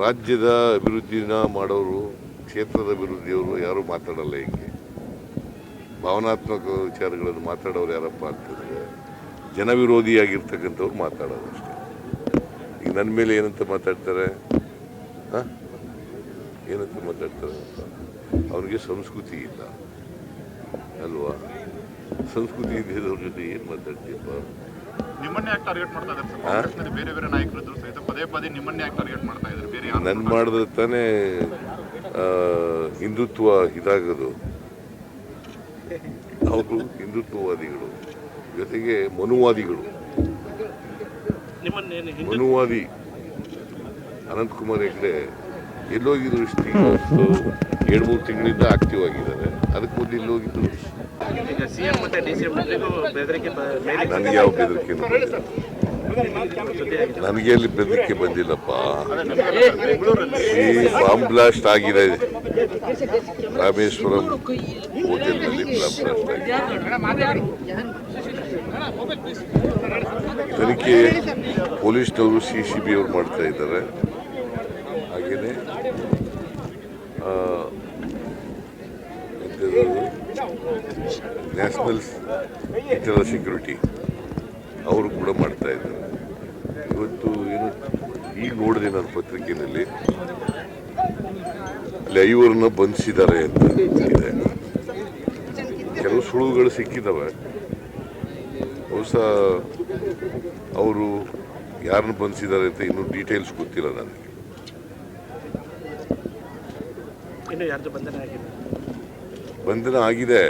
ರಾಜ್ಯದ ಅಭಿವೃದ್ಧಿನ ಮಾಡೋರು, ಕ್ಷೇತ್ರದ ಅಭಿವೃದ್ಧಿಯವರು ಯಾರು ಮಾತಾಡಲ್ಲ ಹಿಂಗೆ. ಭಾವನಾತ್ಮಕ ವಿಚಾರಗಳನ್ನು ಮಾತಾಡೋರು ಯಾರಪ್ಪ ಅಂತಂದರೆ ಜನವಿರೋಧಿಯಾಗಿರ್ತಕ್ಕಂಥವ್ರು ಮಾತಾಡೋದು ಅಷ್ಟೇ. ಈಗ ನನ್ನ ಮೇಲೆ ಏನಂತ ಮಾತಾಡ್ತಾರೆ? ಹಾಂ? ಏನಂತ ಮಾತಾಡ್ತಾರೆ? ಅಂತ ಅವ್ರಿಗೆ ಸಂಸ್ಕೃತಿ ಇಲ್ಲ. ಅಲ್ವಾ? ಸಂಸ್ಕೃತಿ ಇದ್ದವ್ರ ಜೊತೆ ಏನು ಮಾತಾಡ್ತೀಯಪ್ಪ? ನಿಮ್ಮನ್ನೇ ಯಾಕೆ ಟಾರ್ಗೆಟ್ ಮಾಡ್ತಾ ಇದ್ದಾರೆ? ಸರ್ ಕಾಂಗ್ರೆಸ್ನಲ್ಲಿ ಬೇರೆ ಬೇರೆ ನಾಯಕರಿದ್ರು ಸಹಿತ ಪದೇ ಪದೇ ನಿಮ್ಮನ್ನೇ ಯಾಕೆ ಟಾರ್ಗೆಟ್ ಮಾಡ್ತಾ ಇದ್ದಾರೆ? ಬೇರೆ ಯಾರು ನನ್ನ ಮಾಡಿದ್ರೆ ತಾನೇ ಹಿಂದುತ್ವ ಇದಾಗೋದು. ಅವರು ಹಿಂದುತ್ವವಾದಿಗಳು ಜೊತೆಗೆ ಮನುವಾದಿಗಳು. ಮನುವಾದಿ ಅನಂತಕುಮಾರ್ ಹೆಗ್ಡೆ ಎಲ್ಲೋಗಿದ್ರು ಇಷ್ಟು ಎರಡು ಮೂರು ತಿಂಗಳಿಂದ ಆಕ್ಟಿವ್ ಆಗಿದ್ದಾರೆ ಅದಕ್ಕೆ ಮೊದಲು ಎಲ್ಲೋಗಿದ್ರು ಈಗ ಸಿಎಂ ಮತ್ತೆ ಡಿ ಸಿ ಎಂ ಇಬ್ಬರಿಗೂ ಬೆದರಿಕೆ ಬ- ಮೇಲೆ ನನಗೆ ಯಾವ ಬೆದರಿಕೆ ನನಗೆ ಅಲ್ಲಿ ಬೆದರಿಕೆ ಬಂದಿಲ್ಲಪ್ಪ. ಈ ಬಾಂಬ್ ಬ್ಲಾಸ್ಟ್ ಆಗಿದೆ. ರಾಮೇಶ್ವರಂ ಹೋಟೆಲ್ನಲ್ಲಿ ಬಾಂಬ್ ಬ್ಲಾಸ್ಟ್ ಆಗಿದೆ. ತನಿಖೆ ಪೊಲೀಸ್ನವರು ಸಿ ಸಿ ಬಿ ಅವರು ಮಾಡ್ತಾ ಇದ್ದಾರೆ. ನ್ಯಾಷನಲ್ ಇಂಟರ್ನಲ್ ಸೆಕ್ಯೂರಿಟಿ ಅವರು ಕೂಡ ಮಾಡ್ತಾ ಇದ್ದಾರೆ ಇವತ್ತು ಏನು ಈಗ ನೋಡಿದೆ ನಾನು ಪತ್ರಿಕೆಯಲ್ಲಿ ಅಲ್ಲಿ ಐವರನ್ನ ಬಂಧಿಸಿದ್ದಾರೆ ಅಂತ ಇದೆ. ಕೆಲವು ಸುಳುವುಗಳು ಸಿಕ್ಕಿದ್ದಾವೆ ಹೊಸ ಅವರು ಯಾರನ್ನು ಬಂಧಿಸಿದ್ದಾರೆ ಅಂತ ಇನ್ನೂ ಡೀಟೇಲ್ಸ್ ಗೊತ್ತಿಲ್ಲ ನನಗೆ. ಬಂಧನ ಆಗಿದೆ.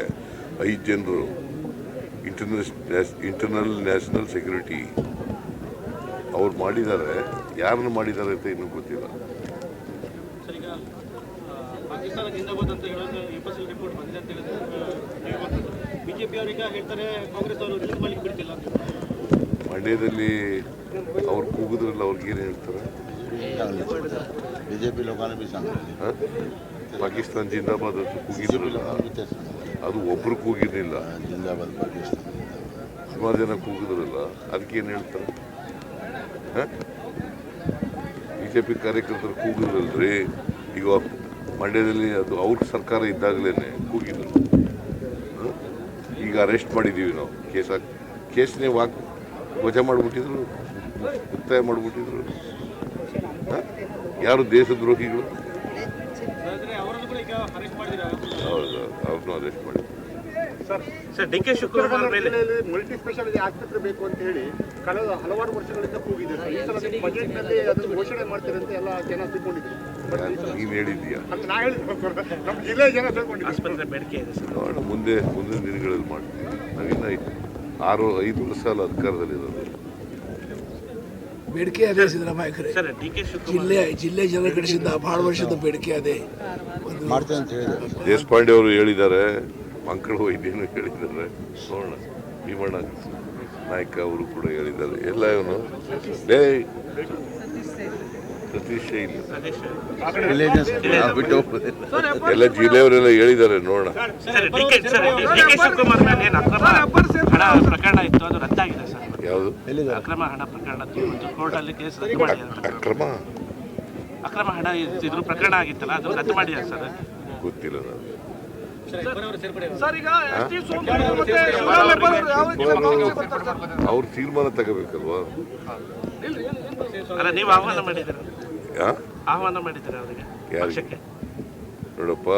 ಐದು ಜನರು ಇಂಟರ್ನ್ಯಾಷ್ ಇಂಟರ್ನಲ್ ನ್ಯಾಷನಲ್ ಸೆಕ್ಯೂರಿಟಿ ಅವ್ರು ಮಾಡಿದ್ದಾರೆ. ಯಾರನ್ನು ಮಾಡಿದ್ದಾರೆ ಅಂತ ಇನ್ನೂ ಗೊತ್ತಿಲ್ಲ. ಮಂಡ್ಯದಲ್ಲಿ ಅವ್ರು ಕೂಗಿದ್ರಲ್ಲ ಅವ್ರಿಗೇನು ಹೇಳ್ತಾರೆ? ಬಿಜೆಪಿ ಲೋಕಾನ ಬಿ ಪಾಕಿಸ್ತಾನ್ ಜಿಂದಾಬಾದ್ ಅಂತ ಕೂಗಿದ್ರಲ್ಲ ಅದು ಒಬ್ರು ಕೂಗಿರಲಿಲ್ಲ. ಜಿಂದಾಬಾದ್ ಪಾಕಿಸ್ತಾನ ಸುಮಾರು ಜನ ಕೂಗಿದ್ರಲ್ಲ, ಅದಕ್ಕೆ ಏನು ಹೇಳ್ತಾರೆ? ಬಿಜೆಪಿ ಜೆ ಪಿ ಕಾರ್ಯಕರ್ತರು ಕೂಗಿದ್ರಲ್ರಿ, ಈಗ ಮಂಡ್ಯದಲ್ಲಿ ಅದು ಅವ್ರ ಸರ್ಕಾರ ಇದ್ದಾಗಲೇ ಕೂಗಿದ್ರು. ಈಗ ಅರೆಸ್ಟ್ ಮಾಡಿದ್ದೀವಿ ನಾವು. ಕೇಸ್ ಕೇಸ್ನೇ ವಾಕ್, ವಜಾ ಮಾಡಿಬಿಟ್ಟಿದ್ರು, ಮುಕ್ತಾಯ ಮಾಡಿಬಿಟ್ಟಿದ್ರು. ಯಾರು ದೇಶದ್ರೋಹಿಗಳು? ಹೌದು ಅವ್ರನ್ನೂ ಅರೆಸ್ಟ್ ಮಾಡಿ. ಸರ್ ಡಿ ಕೆ ಶಿವಕುಮಾರ್ ಮೇಲೆ ಮಲ್ಟಿ ಸ್ಪೆಷಾಲಿಟಿ ಆಸ್ಪತ್ರೆ ಬೇಕು ಅಂತ ಹೇಳಿ ಕಳೆದ ಹಲವಾರು ವರ್ಷಗಳಿಂದ ಕೂಗಿದೆ ಸರ್. ಈ ಸಲ ಬಜೆಟ್ನಲ್ಲಿ ಅದನ್ನು ಘೋಷಣೆ ಮಾಡ್ತಾರೆ ಅಂತ ಎಲ್ಲ ಜನ ತಿಳ್ಕೊಂಡಿದ್ರು. ನೀನು ನಮ್ಮ ಜಿಲ್ಲೆಯ ಜನ ಆಸ್ಪತ್ರೆ ಬೇಡಿಕೆ ಇದೆ ಸರ್. ನೋಡೋಣ ಮುಂದೆ ಮುಂದಿನ ದಿನಗಳಲ್ಲಿ ಮಾಡ್ತೀವಿ. ನಾವಿನ್ನ ಆರು ಐದು ವರ್ಷ ಅಲ್ಲ ಅಧಿಕಾರದಲ್ಲಿರೋದು ಬೇಡಿಕೆ ಅದೇ ಸಿದ್ದರಾಮಯ್ಯ ಜಿಲ್ಲೆ ಜಿಲ್ಲೆ ಜನರ ಕಡೆಯಿಂದ ಭಾಳ ವರ್ಷದ ಬೇಡಿಕೆ ಅದೇ. ಮಾಡ್ತೇವೆ ಅಂತ ಹೇಳಿದ್ರು ದೇಶಪಾಂಡೆ ಅವರು ಹೇಳಿದ್ದಾರೆ ಮಂಕಳ ವೈದ್ಯನು ಹೇಳಿದ್ದಾರೆ ಸೋಣ ಭೀಮಣ್ಣ ನಾಯಕ ಅವರು ಕೂಡ ಹೇಳಿದ್ದಾರೆ. ಎಲ್ಲ ಇವನು ಡೇ ಇಲ್ಲ. ಎಲ್ಲ ಜಿಲ್ಲೆಯವರೆಲ್ಲ ಹೇಳಿದ್ದಾರೆ ನೋಡೋಣ. ಯಾವುದು? ಅಕ್ರಮ? ಅಕ್ರಮ ಹಣ ಇದ್- ಇದ್ರ ಪ್ರಕರಣ ಆಗಿತ್ತಲ್ಲ ಅದು ರದ್ದು ಮಾಡಿದ್ದಾರೆ ಸರ್? ಗೊತ್ತಿಲ್ಲ ನನಗೆ. ಅವ್ರು ತೀರ್ಮಾನ ತಗೋಬೇಕಲ್ವಾ? ಅಲ್ಲ ನೀವು ಆಹ್ವಾನ ಮಾಡಿದ್ದೀರ? ಆಹ್ವಾನ ಮಾಡಿದ್ದೀರ ಅವರಿಗೆ? ಪಕ್ಷಕ್ಕೆ? ನೋಡಪ್ಪ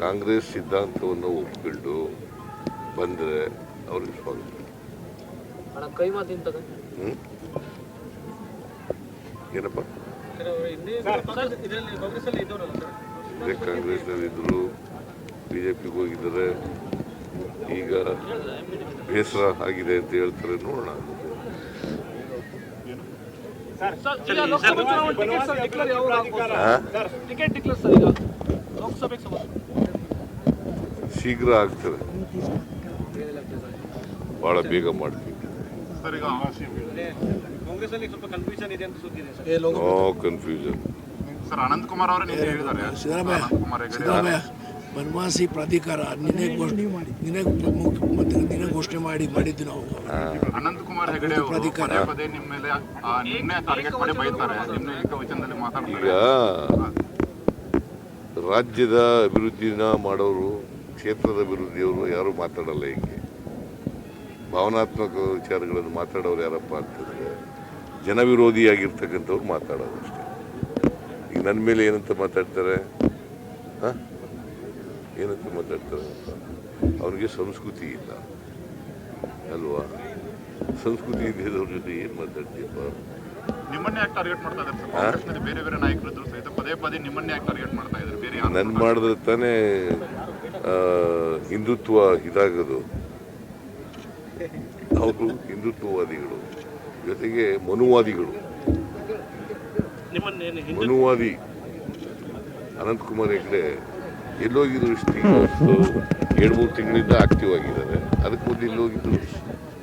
ಕಾಂಗ್ರೆಸ್ ಸಿದ್ಧಾಂತವನ್ನು ಒಪ್ಕೊಂಡು ಬಂದ್ರೆ ಅವ್ರಿಗೆ ಸ್ವಾಗತ. ಹ್ಮ್? ಏನಪ್ಪ? ಇದೇ ಕಾಂಗ್ರೆಸ್ನಲ್ಲಿದ್ದರು ಬಿ ಜೆ ಪಿಗೆ ಹೋಗಿದ್ದಾರೆ. ಈಗ ಬೇಸರ ಆಗಿದೆ ಅಂತ ಹೇಳ್ತಾರೆ ನೋಡೋಣ? ಶೀಘ್ರ ಆಗ್ತದೆ. ಬಹಳ ಬೇಗ ಮಾಡ್ತೀವಿ. ಸರ್ ಈಗ ಕಾಂಗ್ರೆಸ್ ಅಲ್ಲಿ ಸ್ವಲ್ಪ ಕನ್ಫ್ಯೂಷನ್ ಇದೆ ಅಂತ ಸುದ್ದಿ ಇದೆ ಕನ್ಫ್ಯೂಷನ್ ಸರ್ ಅನಂತ್ ಕುಮಾರ್ ಅವರೇ ಹೇಳಿದ್ದಾರೆ. ಸಿದ್ದರಾಮಯ್ಯ ಅನಂತ್ ವನವಾಸಿ ಪ್ರಾಧಿಕಾರ ನಿನ್ನೆ ಘೋಷಣೆ ನಿನ್ನೆ ಮತ್ತೆ ನಿನ್ನೆ ಘೋಷಣೆ ಮಾಡಿ ಮಾಡಿದ್ದು ನಾವು. ಅನಂತಕುಮಾರ್ ಹೆಗಡೆ ಪ್ರಾಧಿಕಾರ. ನಿಮ್ಮ ಮೇಲೆ ಆ, ನಿನ್ನೆ ಟಾರ್ಗೆಟ್ ಮಾಡಿ ಬೈತಾರೆ. ನಿನ್ನೆ ಏಕವಚನದಲ್ಲಿ ಈಗ ಮಾತಾಡ್ತಾರೆ ರಾಜ್ಯದ ಅಭಿವೃದ್ಧಿನ ಮಾಡೋರು ಕ್ಷೇತ್ರದ ಅಭಿವೃದ್ಧಿಯವರು ಯಾರು ಮಾತಾಡಲ್ಲ ಹೀಗೆ. ಭಾವನಾತ್ಮಕ ವಿಚಾರಗಳನ್ನು ಮಾತಾಡೋರು ಯಾರಪ್ಪ ಅಂತಂದ್ರೆ ಜನವಿರೋಧಿಯಾಗಿರ್ತಕ್ಕಂಥವ್ರು ಮಾತಾಡೋದು ಅಷ್ಟೇ. ಈಗ ನನ್ನ ಮೇಲೆ ಏನಂತ ಮಾತಾಡ್ತಾರೆ? ಹಾಂ? ಏನಂತ ಮಾತಾಡ್ತಾರೆ ಅವ್ರಿಗೆ ಸಂಸ್ಕೃತಿ ಇಲ್ಲ. ಅಲ್ವಾ? ಸಂಸ್ಕೃತಿ ಇದ್ದವ್ರ ಜೊತೆ ಏನು ಮಾತಾಡ್ತೀಯಪ್ಪ ನಿಮ್ಮನ್ನೇ ಯಾಕೆ ಟಾರ್ಗೆಟ್ ಮಾಡ್ತಾ ಇದ್ದಾರೆ ಸರ್? ಕಾಂಗ್ರೆಸ್ನಲ್ಲಿ ಬೇರೆ ಬೇರೆ ಸಹಿತ ಪದೇ ಪದೇ ನಿಮ್ಮನ್ನೇ ಯಾಕೆ ಟಾರ್ಗೆಟ್ ಮಾಡ್ತಾ ಇದ್ದಾರೆ? ಬೇರೆ ನಾನು ಮಾಡಿದ್ರೆ ತಾನೇ ಹಿಂದುತ್ವ ಇದಾಗೋದು. ಅವರು ಹಿಂದುತ್ವವಾದಿಗಳು ಜೊತೆಗೆ ಮನುವಾದಿಗಳು. ಮನುವಾದಿ. ಅನಂತಕುಮಾರ್ ಹೆಗ್ಡೆ ಎಲ್ಲೋಗಿದ್ರು ಇಷ್ಟು ಎರಡು ಮೂರು ತಿಂಗಳಿಂದ ಆಕ್ಟಿವ್ ಆಗಿದ್ದಾರೆ. ಅದಕ್ಕೆ ಮೊದಲು ಇಲ್ಲೋಗಿದ್ರು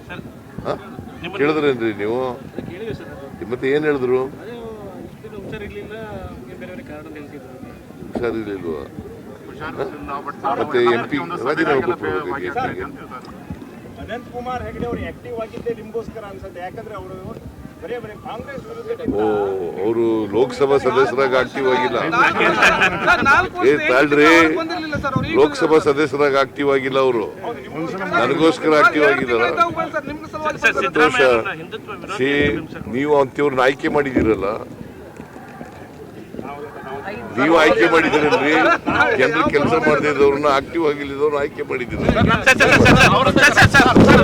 ಸರ್ ಹಾ? ಕೇಳಿದ್ರೇನ್ರಿ ನೀವು? ಮತ್ತೆ ಏನು ಹೇಳಿದ್ರು? ಇಷ್ಟು ಹುಷಾರಿರ್ಲಿಲ್ಲ ಹಂಗೆ ಬೇರೆ ಬೇರೆ ಕಾರಣ ಹೇಳ್ತಿದ್ರು ಹುಷಾರಿರ್ಲಿಲ್ವಾ? ಹುಷಾರಿಲ್ಲ ಎಂ ಪಿ ರಾಜೀನಾಮೆ ಕೊಟ್ಟು. ಅನಂತ್ ಕುಮಾರ್ ಹೆಗಡೆ ಅವರು ಆಕ್ಟಿವ್ ಆಗಿದ್ದೆ ನಿಮ್ಗೋಸ್ಕರ ಅನ್ಸುತ್ತೆ ಯಾಕಂದ್ರೆ ಅವರು ಬರೇ ಬರೇ ಕಾಂಗ್ರೆಸ್ ಓ ಅವರು ಲೋಕಸಭಾ ಸದಸ್ಯರಾಗಿ ಆಕ್ಟಿವ್ ಆಗಿಲ್ಲ ಏ ತಾಳ್ರಿ ಲೋಕಸಭಾ ಸದಸ್ಯರಾಗಿ ಆಕ್ಟಿವ್ ಆಗಿಲ್ಲ ಅವರು ನನಗೋಸ್ಕರ ಆಕ್ಟಿವ್ ಆಗಿದ್ದಾರ ಸಂತೋಷ ಹಿಂದುತ್ವ ವಿರೋಧಿ ಸಿ ನೀವು ಅಂತಿವ್ರನ್ನ ಆಯ್ಕೆ ಮಾಡಿದಿರಲ್ಲ ನೀವು ಆಯ್ಕೆ ಮಾಡಿದಿರಲ್ರಿ ಜನರು ಕೆಲಸ ಮಾಡದಿದ್ದವ್ರನ್ನ ಆಕ್ಟಿವ್ ಆಗಿಲ್ಲದವ್ರನ್ನ ಆಯ್ಕೆ ಮಾಡಿದಿರ